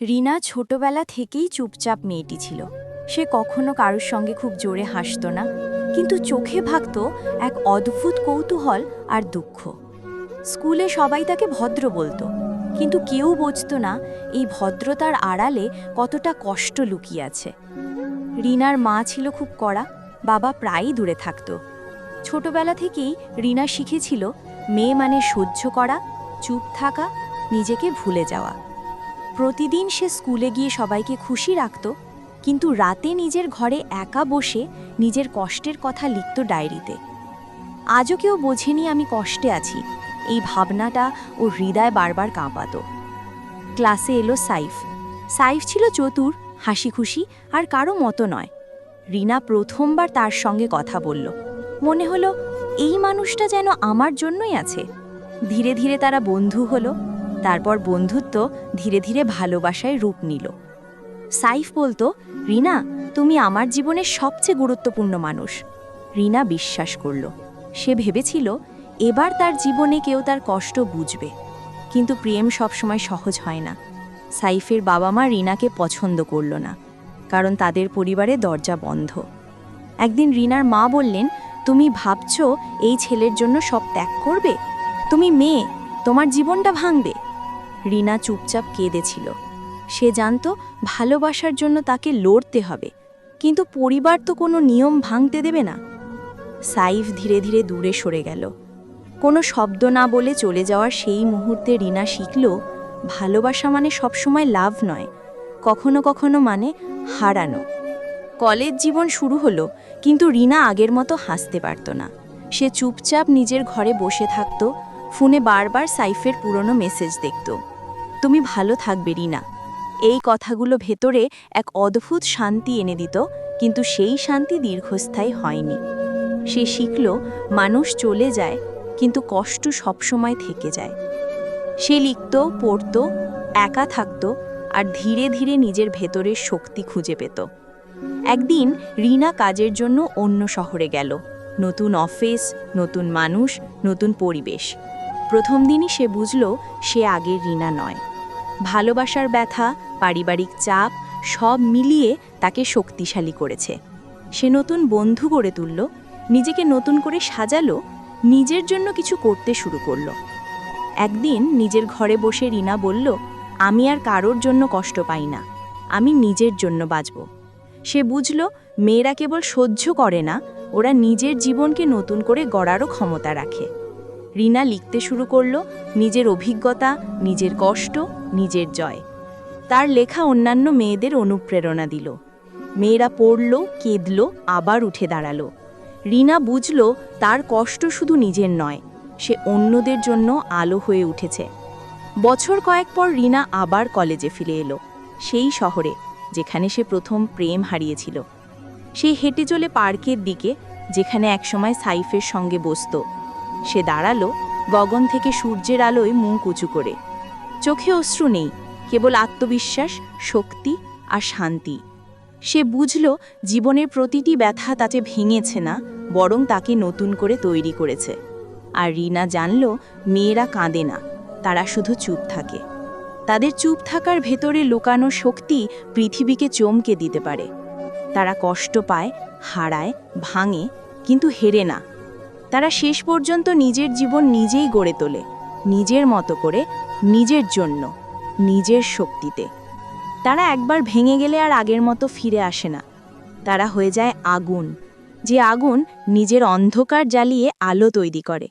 রিনা ছোটবেলা থেকেই চুপচাপ মেয়েটি ছিল। সে কখনো কারোর সঙ্গে খুব জোরে হাসত না, কিন্তু চোখে ভাগত এক অদ্ভুত কৌতূহল আর দুঃখ। স্কুলে সবাই তাকে ভদ্র বলতো, কিন্তু কেউ বুঝত না এই ভদ্রতার আড়ালে কতটা কষ্ট লুকিয়ে আছে। রিনার মা ছিল খুব কড়া, বাবা প্রায়ই দূরে থাকত। ছোটবেলা থেকেই রিনা শিখেছিল, মেয়ে মানে সহ্য করা, চুপ থাকা, নিজেকে ভুলে যাওয়া। প্রতিদিন সে স্কুলে গিয়ে সবাইকে খুশি রাখত, কিন্তু রাতে নিজের ঘরে একা বসে নিজের কষ্টের কথা লিখত ডায়েরিতে। আজও কেউ বোঝেনি আমি কষ্টে আছি, এই ভাবনাটা ও হৃদয় বারবার কাঁপাতো। ক্লাসে এলো সাইফ। সাইফ ছিল চতুর হাসি খুশি আর কারও মতো নয়। রিনা প্রথমবার তার সঙ্গে কথা বলল। মনে হলো, এই মানুষটা যেন আমার জন্যই আছে। ধীরে ধীরে তারা বন্ধু হলো। তারপর বন্ধুত্ব ধীরে ধীরে ভালোবাসায় রূপ নিল। সাইফ বলতো, রিনা, তুমি আমার জীবনের সবচেয়ে গুরুত্বপূর্ণ মানুষ। রিনা বিশ্বাস করল। সে ভেবেছিল, এবার তার জীবনে কেউ তার কষ্ট বুঝবে। কিন্তু প্রেম সবসময় সহজ হয় না। সাইফের বাবা মা রিনাকে পছন্দ করল না, কারণ তাদের পরিবারে দরজা বন্ধ। একদিন রিনার মা বললেন, তুমি ভাবছ এই ছেলের জন্য সব ত্যাগ করবে? তুমি মেয়ে, তোমার জীবনটা ভাঙবে? রিনা চুপচাপ কেঁদেছিল। সে জানত ভালোবাসার জন্য তাকে লড়তে হবে, কিন্তু পরিবার তো কোনো নিয়ম ভাঙতে দেবে না। সাইফ ধীরে ধীরে দূরে সরে গেল। কোনো শব্দ না বলে চলে যাওয়ার সেই মুহূর্তে রিনা শিখল, ভালোবাসা মানে সবসময় লাভ নয়, কখনো কখনো মানে হারানো। কলেজ জীবন শুরু হলো, কিন্তু রিনা আগের মতো হাসতে পারত না। সে চুপচাপ নিজের ঘরে বসে থাকত, ফোনে বারবার সাইফের পুরনো মেসেজ দেখত। তুমি ভালো থাকবে, রিনা। এই কথাগুলো ভেতরে এক অদ্ভুত শান্তি এনে দিত, কিন্তু সেই শান্তি দীর্ঘস্থায়ী হয়নি। সে শিখল, মানুষ চলে যায়, কিন্তু কষ্ট সবসময় থেকে যায়। সে লিখত, পড়ত, একা থাকত, আর ধীরে ধীরে নিজের ভেতরের শক্তি খুঁজে পেত। একদিন রিনা কাজের জন্য অন্য শহরে গেল। নতুন অফিস, নতুন মানুষ, নতুন পরিবেশ। প্রথম দিনই সে বুঝল, সে আগের রিনা নয়। ভালোবাসার ব্যথা, পারিবারিক চাপ, সব মিলিয়ে তাকে শক্তিশালী করেছে। সে নতুন বন্ধু গড়ে তুলল, নিজেকে নতুন করে সাজালো, নিজের জন্য কিছু করতে শুরু করল। একদিন নিজের ঘরে বসে রিনা বলল, আমি আর কারোর জন্য কষ্ট পাই না, আমি নিজের জন্য বাঁচব। সে বুঝল, মেয়েরা কেবল সহ্য করে না, ওরা নিজের জীবনকে নতুন করে গড়ারও ক্ষমতা রাখে। রিনা লিখতে শুরু করল নিজের অভিজ্ঞতা, নিজের কষ্ট, নিজের জয়। তার লেখা অন্যান্য মেয়েদের অনুপ্রেরণা দিল। মেয়েরা পড়ল, কেঁদল, আবার উঠে দাঁড়াল। রিনা বুঝল তার কষ্ট শুধু নিজের নয়, সে অন্যদের জন্য আলো হয়ে উঠেছে। বছর কয়েক পর রিনা আবার কলেজে ফিরে এলো, সেই শহরে যেখানে সে প্রথম প্রেম হারিয়েছিল। সে হেঁটে চলে পার্কের দিকে, যেখানে একসময় সাইফের সঙ্গে বসত। সে দাঁড়াল, গগন থেকে সূর্যের আলোয় মুখ উঁচু করে। চোখে অশ্রু নেই, কেবল আত্মবিশ্বাস, শক্তি আর শান্তি। সে বুঝল, জীবনের প্রতিটি ব্যথা তাতে ভেঙেছে না, বরং তাকে নতুন করে তৈরি করেছে। আর রিনা জানল, মেয়েরা কাঁদে না, তারা শুধু চুপ থাকে। তাদের চুপ থাকার ভেতরে লুকানো শক্তি পৃথিবীকে চমকে দিতে পারে। তারা কষ্ট পায়, হারায়, ভাঙে, কিন্তু হেরে না। তারা শেষ পর্যন্ত নিজের জীবন নিজেই গড়ে তোলে, নিজের মতো করে, নিজের জন্য, নিজের শক্তিতে। তারা একবার ভেঙে গেলে আর আগের মতো ফিরে আসে না। তারা হয়ে যায় আগুন, যে আগুন নিজের অন্ধকার জ্বালিয়ে আলো তৈরি করে।